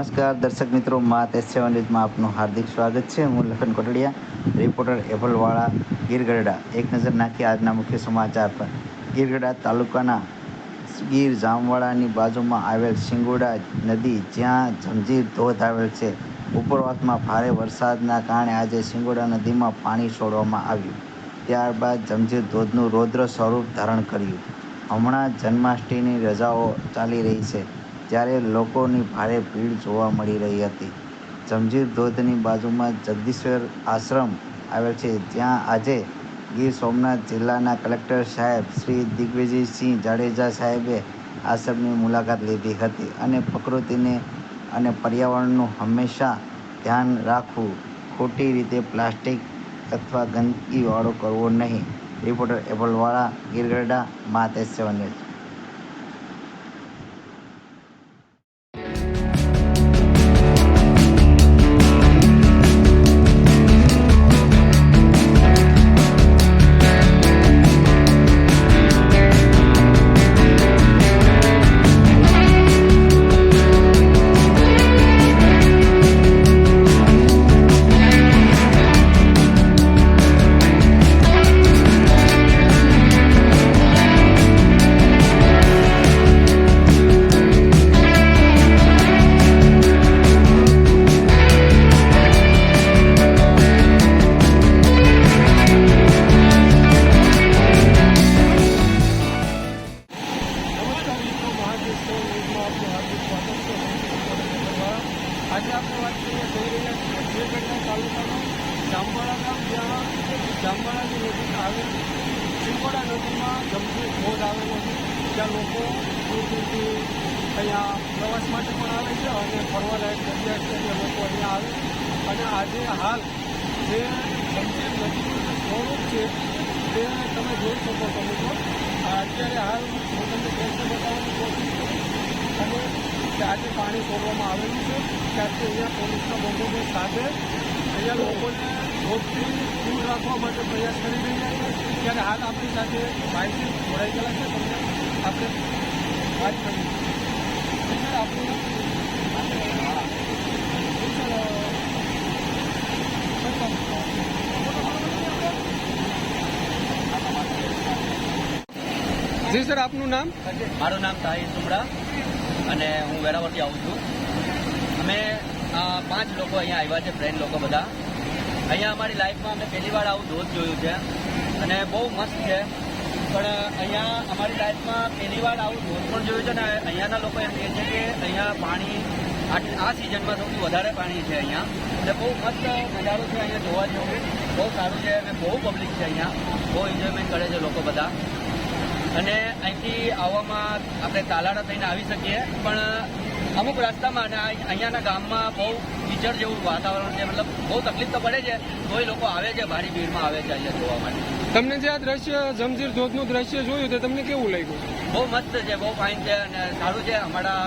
નમસ્કાર, દર્શક મિત્રો મા તેજ સેવન ન્યૂઝમાં આપનું હાર્દિક સ્વાગત છે. હું લખન કોટડિયા, રિપોર્ટર એભલવાળા ગીરગઢડા. એક નજર નાખી આજના મુખ્ય સમાચાર પર. ગીરગઢડા તાલુકાના ગીર જામવાડાની બાજુમાં આવેલ સિંગોડા નદી જ્યાં જમજીર ધોધ આવેલ છે. ઉપરવાસમાં ભારે વરસાદના કારણે આજે સિંગોડા નદીમાં પાણી છોડવામાં આવ્યું. ત્યારબાદ જમજીર ધોધનું રૌદ્ર સ્વરૂપ ધારણ કર્યું. હમણાં જન્માષ્ટમીની રજાઓ ચાલી રહી છે. ત્યારે લોકોની ભારે ભીડ જોવા મળી રહી હતી. જંજીર ધોધની બાજુમાં જગદીશ્વર આશ્રમ આવેલ છે. જ્યાં આજે ગીર સોમનાથ જિલ્લાના કલેક્ટર સાહેબ શ્રી દિગ્વિજયસિંહ જાડેજા સાહેબે આશ્રમની મુલાકાત લીધી હતી અને પ્રકૃતિને અને પર્યાવરણનું હંમેશા ધ્યાન રાખવું ખોટી રીતે પ્લાસ્ટિક અથવા ગંદકીવાળો કરવો નહીં. રિપોર્ટર એબલવાળા ગીરગઢડા માતે સેવન ન્યૂઝ. જામવાડા ગામ જ્યાં જામવાડાની નદી આવેલ સિંગોડા નદીમાં ગંભીર ધોધ આવેલો છે. ત્યાં લોકો દૂર દૂરથી અહીંયા પ્રવાસ માટે પણ આવે છે અને ફરવાલાયક જગ્યા છે ત્યાં લોકો અહીંયા આવે અને આજે હાલ જે ગંભીર નદીનું સ્વરૂપ છે તે તમે જોઈ છો મિત્રો. અત્યારે હાલ હું તમને કરીશ અને કે આજે પાણી છોડવામાં આવેલું છે. ત્યારથી અહીંયા પોલીસના બંદોબસ્ત સાથે અહીંયા લોકોને રોગથી દૂર રાખવા માટે પ્રયાસ કરી રહ્યા છે. ત્યારે હાલ આપણી સાથે માહિતી જોડાઈ ગયેલા છે. તમને આપણે વાત કરી જી સર, આપનું નામ? મારું નામ તાહિર સુમડા અને હું વેરાવળથી આવું છું. અમે પાંચ લોકો અહીંયા આવ્યા છે ફ્રેન્ડ લોકો બધા. અહીંયા અમારી લાઈફમાં અમે પહેલી વાર આવું ધોધ જોયું છે. અને બહુ મસ્ત છે. પણ અહીંયા અમારી લાઈફમાં પહેલી વાર આવું ધોધ પણ જોયું છે ને અહીંયાના લોકો એમ કહે છે કે અહીંયા પાણી આ સિઝનમાં સૌથી વધારે પાણી છે અહીંયા. એટલે બહુ મસ્ત નજારો છે અહીંયા જોવા જેવું. બહુ સારું છે અને બહુ પબ્લિક છે અહીંયા. બહુ એન્જોયમેન્ટ કરે છે લોકો બધા. અને અહીંથી આવવામાં આપણે તાલાડા થઈને આવી શકીએ. પણ અમુક રસ્તામાં અને અહીંયાના ગામમાં બહુ કીચડ જેવું વાતાવરણ છે. મતલબ બહુ તકલીફ તો પડે છે તોય લોકો આવે છે ભારી ભીડમાં આવે છે અહીંયા જોવા માટે. તમને જે આ દ્રશ્ય જમજીર ધોધનું દ્રશ્ય જોયું તે તમને કેવું લાગ્યું? બહુ મસ્ત છે બહુ ફાઇન છે અને સારું છે. અમારા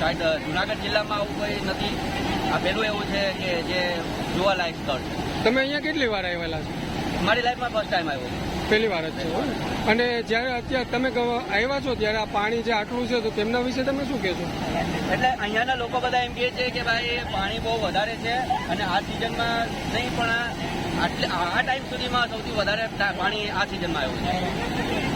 સાઈડ જુનાગઢ જિલ્લામાં આવું કોઈ નથી. આ પહેલું એવું છે કે જે જોવાલાયક સ્થળ છે. તમે અહીંયા કેટલી વાર આવેલા છો? મારી લાઈફમાં ફર્સ્ટ ટાઈમ આવ્યો. છે પહેલી વાર જ છે અને જ્યારે અત્યારે તમે આવ્યા છો ત્યારે આ પાણી જે આટલું છે, તો તેમના વિશે તમે શું કહેશો? એટલે અહીંયાના લોકો બધા એમ કહે છે કે ભાઈ પાણી બહુ વધારે છે અને આ સિઝનમાં નહીં, પણ આટલે, આ ટાઈમ સુધીમાં સૌથી વધારે પાણી આ સિઝનમાં આવ્યું છે.